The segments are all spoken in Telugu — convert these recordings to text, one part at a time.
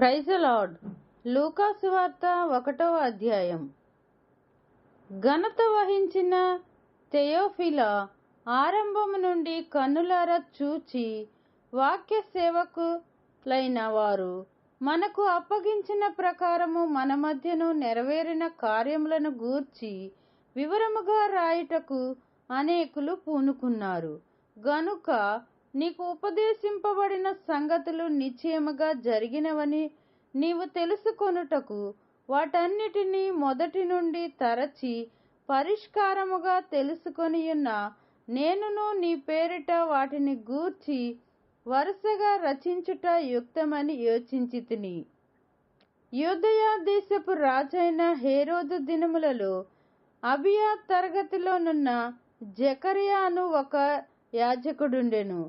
Praise lord. లూకాసు వార్త ఒకటవ అధ్యాయం. ఘనత వహించిన తెయోఫిల ఆరంభము నుండి కన్నులారా చూచి వాక్య సేవకులైన వారు మనకు అప్పగించిన ప్రకారము మన మధ్యను నెరవేరిన కార్యములను గూర్చి వివరముగా రాయుటకు అనేకులు పూనుకున్నారు. గనుక నీకు ఉపదేశింపబడిన సంగతులు నిశ్చయముగా జరిగినవని నీవు తెలుసుకొనుటకు వాటన్నిటినీ మొదటి నుండి తరచి పరిష్కారముగా తెలుసుకొనియున్న నేనును నీ పేరిట వాటిని గూర్చి వరుసగా రచించుట యుక్తమని యోచించి తిని దేశపు రాజైన హేరోదు దినములలో అబియా తరగతిలోనున్న జకరియాను ఒక యాజకుడుండెను.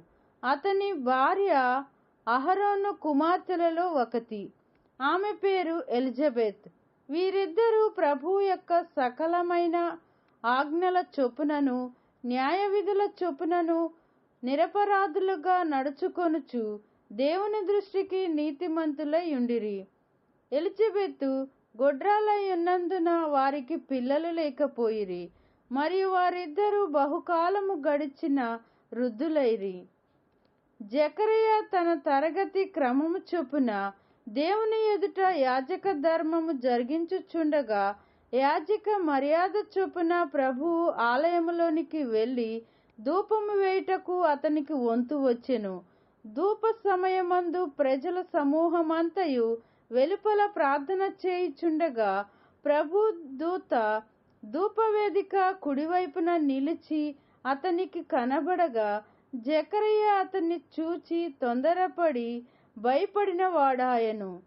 అతని భార్య అహరోను కుమార్తెలలో ఒకటి. ఆమె పేరు ఎలిజబెత్. వీరిద్దరూ ప్రభు యొక్క సకలమైన ఆజ్ఞల చొప్పునను న్యాయ విధుల చొప్పునను నిరపరాధులుగా నడుచుకొనుచు దేవుని దృష్టికి నీతిమంతులై ఉండిరి. ఎలిజబెత్ గొడ్రాలై ఉన్నందున వారికి పిల్లలు లేకపోయిరి మరియు వారిద్దరూ బహుకాలము గడిచిన వృద్ధులైరి. జకరయ్య తన తరగతి క్రమము చొప్పున దేవుని ఎదుట యాజక ధర్మము జరిగించుచుండగా యాజక మర్యాద చొప్పున ప్రభువు ఆలయంలోనికి వెళ్ళి ధూపము వేయుటకు అతనికి వంతు వచ్చెను. ధూప సమయమందు ప్రజల సమూహమంతయు వెలుపల ప్రార్థన చేయుచుండగా ప్రభు దూత ధూపవేదిక కుడివైపున నిలిచి అతనికి కనబడగా జకరయ్య అతన్ని చూచి తొందరపడి భయపడిన వాడాయను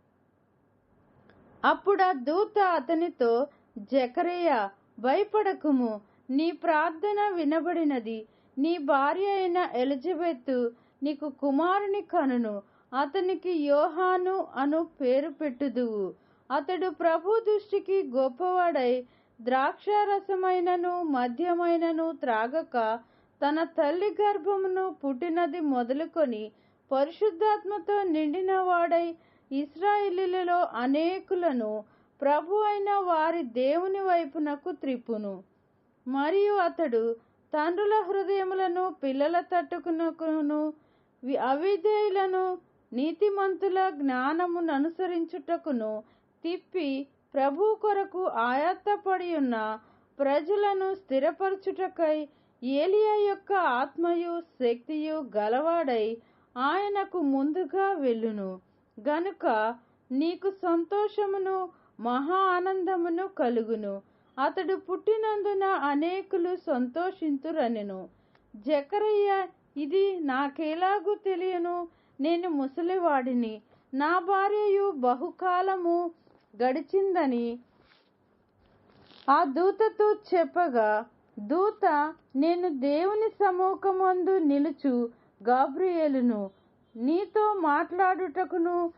అప్పుడు ఆ దూత అతనితో జకరయ్య భయపడకుము. నీ ప్రార్థన వినబడినది. నీ భార్య అయిన ఎలిజబెత్ నీకు కుమారుని కనును. అతనికి యోహాను అను పేరు పెట్టుదువు. అతడు ప్రభు దృష్టికి గొప్పవాడై ద్రాక్షారసమైనను మద్యమైనను త్రాగక తన తల్లి గర్భమును పుట్టినది మొదలుకొని పరిశుద్ధాత్మతో నిండిన వాడై ఇస్రాయిలీలలో అనేకులను ప్రభు అయిన వారి దేవుని వైపునకు త్రిప్పును. మరియు అతడు తండ్రుల హృదయములను పిల్లల తట్టుకునకును అవిధేయులను నీతిమంతుల జ్ఞానమును అనుసరించుటకును తిప్పి ప్రభు కొరకు ఆయాత్తపడి ఉన్న ప్రజలను స్థిరపరచుటకై ఏలియా యొక్క ఆత్మయు శక్తియు గలవాడై ఆయనకు ముందుగా వెళ్ళును. గనుక నీకు సంతోషమును మహా ఆనందమును కలుగును. అతడు పుట్టినందున అనేకులు సంతోషింతురనెను. జకరయ్య ఇది నాకేలాగూ తెలియను? నేను ముసలివాడిని. నా భార్యయు బహుకాలము గడిచిందని ఆ దూతతో చెప్పగా దూత నేను దేవుని సముఖమందు నిలుచు గాబ్రియేలును నీతో మాట్లాడుటకును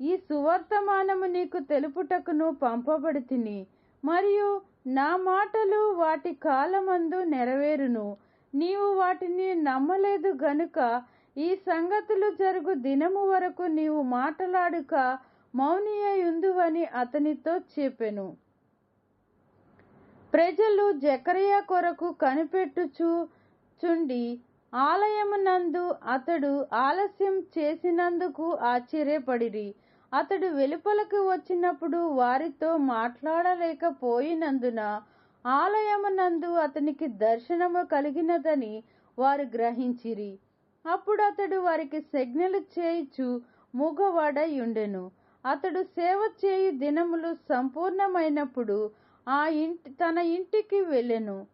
ఈ సువర్తమానము నీకు తెలుపుటకును పంపబడి తిని మరియు నా మాటలు వాటి కాలమందు నెరవేరును. నీవు వాటిని నమ్మలేదు గనుక ఈ సంగతులు జరుగు దినము వరకు నీవు మాట్లాడుక మౌనియుందువని అతనితో చెప్పెను. ప్రజలు జకరయ్య కొరకు కనిపెట్టుచు చుండి ఆలయమునందు అతడు ఆలస్యం చేసినందుకు ఆశ్చర్యపడిరి. అతడు వెలుపలకు వచ్చినప్పుడు వారితో మాట్లాడలేకపోయినందున ఆలయమునందు అతనికి దర్శనము కలిగినదని వారు గ్రహించిరి. అప్పుడు అతడు వారికి సంజ్ఞలు చేయిచు మూగవాడయుండెను అతడు సేవ చేయు దినములు సంపూర్ణమైనప్పుడు ఆ ఇంటి తన ఇంటికి వెళ్ళెను.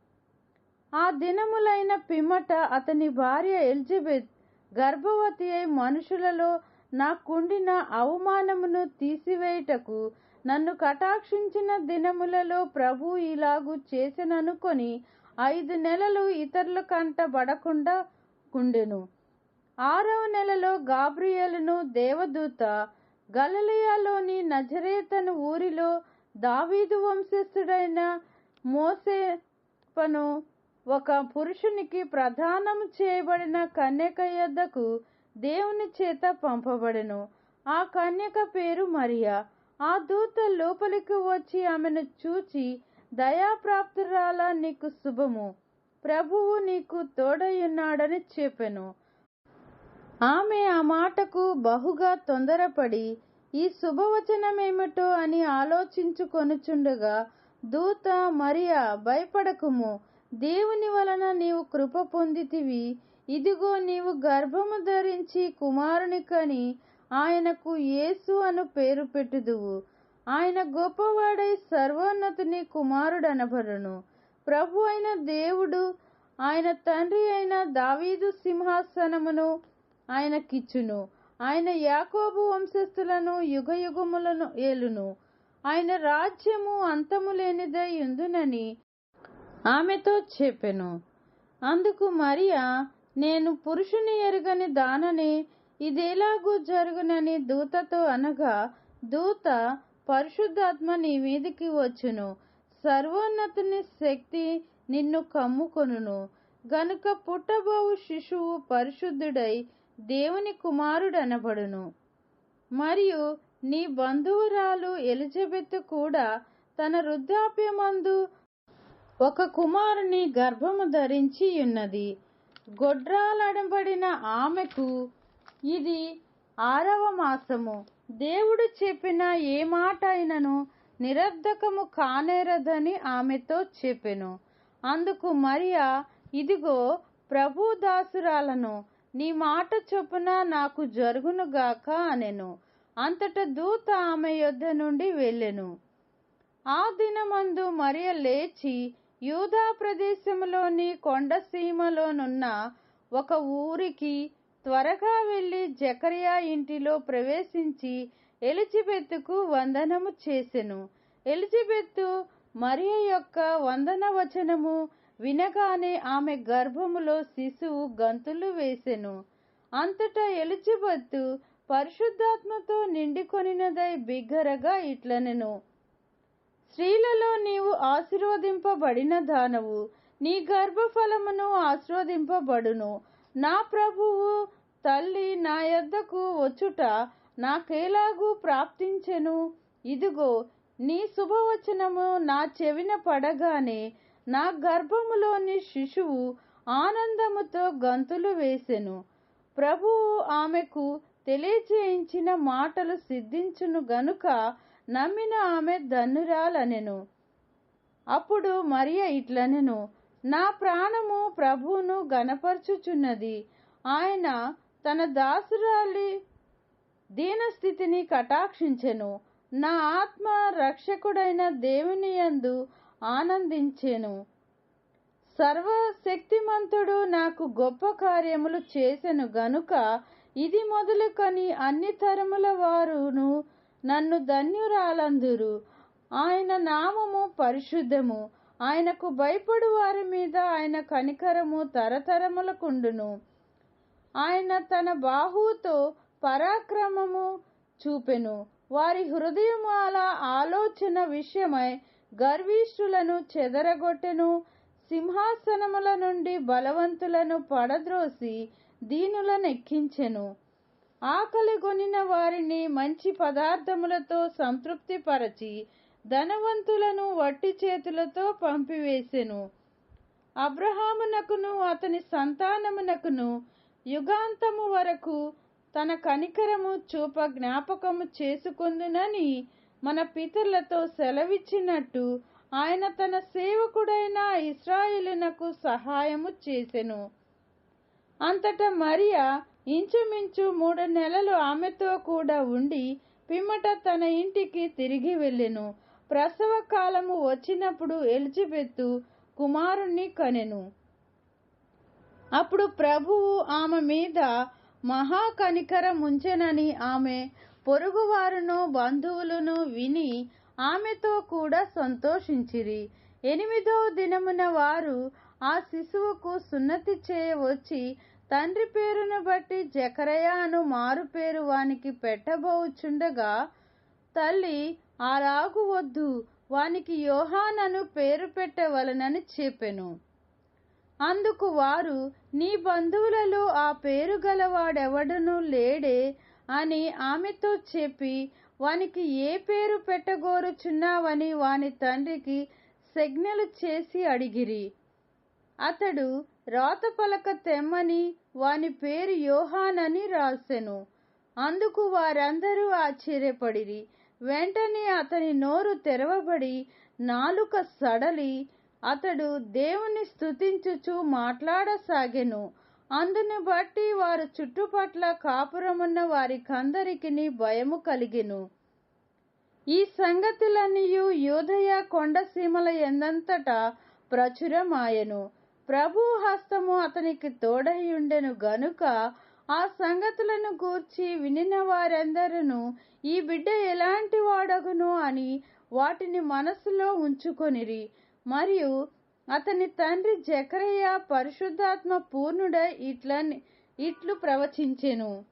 ఆ దినములైన పిమ్మట అతని భార్య ఎలిజబెత్ గర్భవతి అయి మనుషులలో నాకుండిన అవమానమును తీసివేయుటకు నన్ను కటాక్షించిన దినములలో ప్రభు ఇలాగు చేసిననుకొని ఐదు నెలలు ఇతరుల కంటబడకుండా కుండెను. ఆరవ నెలలో గాబ్రియేలును దేవదూత గలలియాలోని నజరేతను ఊరిలో దావీదు వంశస్థుడైన మోసేపను ఒక పురుషునికి ప్రధానం చేయబడిన కన్యక యొద్దకు దేవుని చేత పంపబడెను. ఆ కన్యక పేరు మరియా. ఆ దూత లోపలికి వచ్చి ఆమెను చూచి దయాప్రాప్తురాలా నీకు శుభము. ప్రభువు నీకు తోడయున్నాడని చెప్పెను. ఆమె ఆ మాటకు బహుగా తొందరపడి ఈ శుభవచనమేమిటో అని ఆలోచించుకొనుచుండగా దూత మరియా భయపడకుము. దేవుని వలన నీవు కృప పొందితివి. ఇదిగో నీవు గర్భము ధరించి కుమారుని కని ఆయనకు యేసు అను పేరు పెట్టుదువు. ఆయన గొప్పవాడై సర్వోన్నతుని కుమారుడనబడును. ప్రభు అయిన దేవుడు ఆయన తండ్రి అయిన దావీదు సింహాసనమును ఆయనకిచ్చును. ఆయన యాకోబు వంశస్థులను యుగయుగములను ఏలును. ఆయన రాజ్యము అంతము లేనిదై ఉందునని ఆమెతో చెప్పెను. అందుకు మరియా నేను పురుషుని ఎరుగని దానని ఇదేలాగూ జరుగునని దూతతో అనగా దూత పరిశుద్ధాత్మ నీ మీదికి వచ్చును. సర్వోన్నతుని శక్తి నిన్ను కమ్ముకొనును. గనుక పుట్టబోవు శిశువు పరిశుద్ధుడై దేవుని కుమారుడనబడును. మరియు నీ బంధువురాలు ఎలిజబెత్ కూడా తన వృద్ధాప్యమందు ఒక కుమారుని గర్భము ధరించి ఉన్నది. గొడ్రాలడబడిన ఆమెకు ఇది ఆరవ మాసము. దేవుడు చెప్పిన ఏ మాట అయినను నిరర్ధకము కానేరదని ఆమెతో చెప్పెను. అందుకు మరియా ఇదిగో ప్రభు దాసురాలను నీ మాట చొప్పున నాకు జరుగునుగాక అనెను. అంతట దూత ఆమె యొద్ద నుండి వెళ్ళెను. ఆ దినమందు మరియ లేచి యూదా ప్రదేశంలోని కొండసీమలోనున్న ఒక ఊరికి త్వరగా వెళ్ళి జకరియా ఇంటిలో ప్రవేశించి ఎలిజబెత్తుకు వందనము చేసెను. ఎలిజబెత్తు మరియ యొక్క వందన వచనము వినగానే ఆమె గర్భములో శిశువు గంతులు వేసెను. అంతటా ఎలిజబెత్తు పరిశుద్ధాత్మతో నిండికొనినదై బిగ్గరగా ఇట్లనెను. స్త్రీలలో నీవు ఆశీర్వదింపబడిన దానవు. నీ గర్భఫలమును ఆశీర్వదింపబడును. నా ప్రభువు తల్లి నా యొద్దకు వచ్చుట నాకేలాగూ ప్రాప్తించెను? ఇదిగో నీ శుభవచనము నా చెవిన పడగానే నా గర్భములోని శిశువు ఆనందముతో గంతులు వేసెను. ప్రభువు ఆమెకు తెలియజేయించిన మాటలు సిద్ధించును గనుక నమ్మిన ఆమె ధన్నురాలనెను అప్పుడు మరియ ఇట్లనెను నా ప్రాణము ప్రభువును గనపరచుచున్నది ఆయన తన దాసురాలి దీనస్థితిని కటాక్షించెను. నా ఆత్మ రక్షకుడైన దేవుని యందు ఆనందించెను. సర్వశక్తిమంతుడు నాకు గొప్ప కార్యములు చేసెను గనుక ఇది మొదలుకొని అన్ని తరముల వారును నన్ను ధన్యురాలందురు. ఆయన నామము పరిశుద్ధము. ఆయనకు భయపడు వారి మీద ఆయన కనికరము తరతరములకుండును. ఆయన తన బాహుతో పరాక్రమము చూపెను. వారి హృదయమాల ఆలోచన విషయమై గర్విష్ఠులను చెదరగొట్టెను సింహాసనముల నుండి బలవంతులను పడద్రోసి దీనులనెక్కించెను ఆకలి కొనిన వారిని మంచి పదార్థములతో సంతృప్తిపరచి ధనవంతులను వట్టి చేతులతో పంపివేసెను. అబ్రహామునకును అతని సంతానమునకును యుగాంతము వరకు తన కనికరము చూప జ్ఞాపకము చేసుకుందునని మన పితరులతో సెలవిచ్చినట్టు ఆయన తన సేవకుడైన ఇస్రాయిలునకు సహాయము చేసెను. అంతటా మరియా ఇంచుమించు మూడు నెలలు ఆమెతో కూడా ఉండి పిమ్మట తన ఇంటికి తిరిగి వెళ్ళెను. ప్రసవ కాలము వచ్చినప్పుడు ఎలిజబెత్తు కుమారుణ్ణి కనెను. అప్పుడు ప్రభువు ఆమె మీద మహాకనికరముంచెనని ఆమె పొరుగువారును బంధువులను విని ఆమెతో కూడా సంతోషించిరి. ఎనిమిదవ దినమున వారు ఆ శిశువుకు సున్నతి చేయవచ్చి తండ్రి పేరును బట్టి జకరయాను మారు పేరు వానికి పెట్టబోచుండగా తల్లి ఆ రాగు వద్దు వానికి యోహానను పేరు పెట్టవలనని చెప్పెను. అందుకు వారు నీ బంధువులలో ఆ పేరు గలవాడెవడనూ లేడే అని ఆమెతో చెప్పి వానికి ఏ పేరు పెట్టగోరుచున్నావని వాని తండ్రికి సెజ్ఞలు చేసి అడిగిరి. అతడు రాత పలక తెమ్మని వాని పేరు యోహానని రాసెను. అందుకు వారందరూ ఆశ్చర్యపడిరి. వెంటనే అతని నోరు తెరవబడి నాలుక సడలి. అతడు దేవుని స్తుతించుచు మాట్లాడసాగెను. అందుని బట్టి వారు చుట్టుపట్ల కాపురమున్న వారికందరికి భయము కలిగెను. ఈ సంగతులన్నీయు యూదయ కొండసీమల ఎందంతటా ప్రచురమాయను. ప్రభు హస్తము అతనికి తోడైయుండెను గనుక ఆ సంగతులను గూర్చి వినిన వారందరూ ఈ బిడ్డ ఎలాంటి వాడగును? అని వాటిని మనసులో ఉంచుకొనిరి. మరియు అతని తండ్రి జకరయ్య పరిశుద్ధాత్మ పూర్ణుడై ఇట్లని ఇట్లు ప్రవచించెను.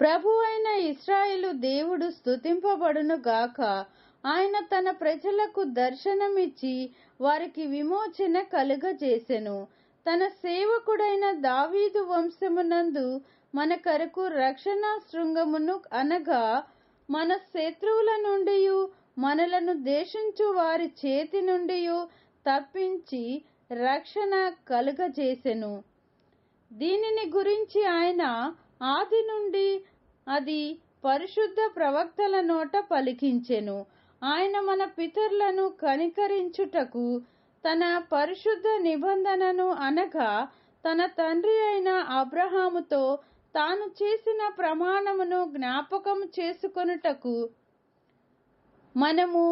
ప్రభు అయిన ఇస్రాయేలు దేవుడు స్తుతింపబడును గాక. ఆయన తన ప్రజలకు దర్శనమిచ్చి వారికి విమోచన కలుగజేసెను. తన సేవకుడైన దావీదు వంశమునందు మన కరకు రక్షణ శృంగమును అనగా మన శత్రువుల నుండి మనలను దేశించు వారి చేతి నుండి తప్పించి రక్షణ కలుగజేసెను. దీనిని గురించి ఆయన ఆది నుండి అది పరిశుద్ధ ప్రవక్తల నోట పలికించెను. ఆయన మన పితరులను కనికరించుటకు తన పరిశుద్ధ నిబంధనను అనగా తన తండ్రి అయిన అబ్రహాముతో తాను చేసిన ప్రమాణమును జ్ఞాపకం చేసుకొనుటకు మనము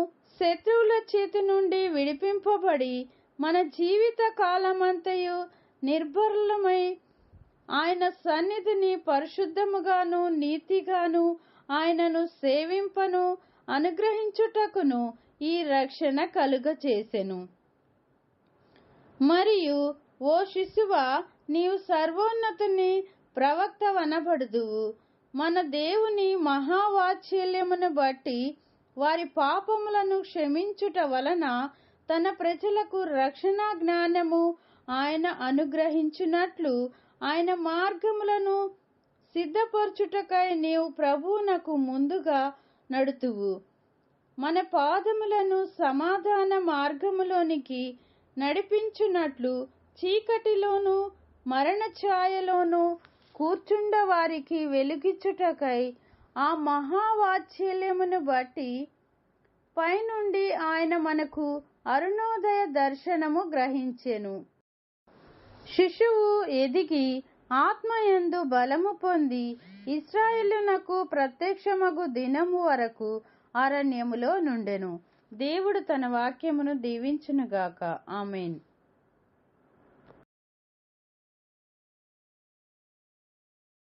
శత్రువుల చేతి నుండి విడిపింపబడి మన జీవిత కాలమంతయు నిర్భరులమై ఆయన సన్నిధిని పరిశుద్ధముగాను నీతిగాను ఆయనను సేవింపను అనుగ్రహించుటకును ఈ రక్షణ కలుగచేసెను మరియు ఓ శిశువ నీవు సర్వోన్నతుని ప్రవక్త వనబడుదువు. మన దేవుని మహావాత్సల్యమును బట్టి వారి పాపములను క్షమించుట వలన తన ప్రజలకు రక్షణ జ్ఞానము ఆయన అనుగ్రహించున్నట్లు ఆయన మార్గములను సిద్ధపరచుటకై నీవు ప్రభువునకు ముందుగా నడుతువు. మన పాదములను సమాధాన మార్గములోనికి నడిపించున్నట్లు చీకటిలోను మరణ ఛాయలోను కూర్చుండ వారికి వెలుగిచ్చుటకై ఆ మహావాత్సల్యమును బట్టి పైనుండి ఆయన మనకు అరుణోదయ దర్శనము గ్రహించెను. శిశువు ఎదిగి ఆత్మయందు బలము పొంది ఇస్రాయేలునకు ప్రత్యక్షమగు దినము వరకు అరణ్యములో నుండెను. దేవుడు తన వాక్యమును దీవించునుగాక. ఆమెన్.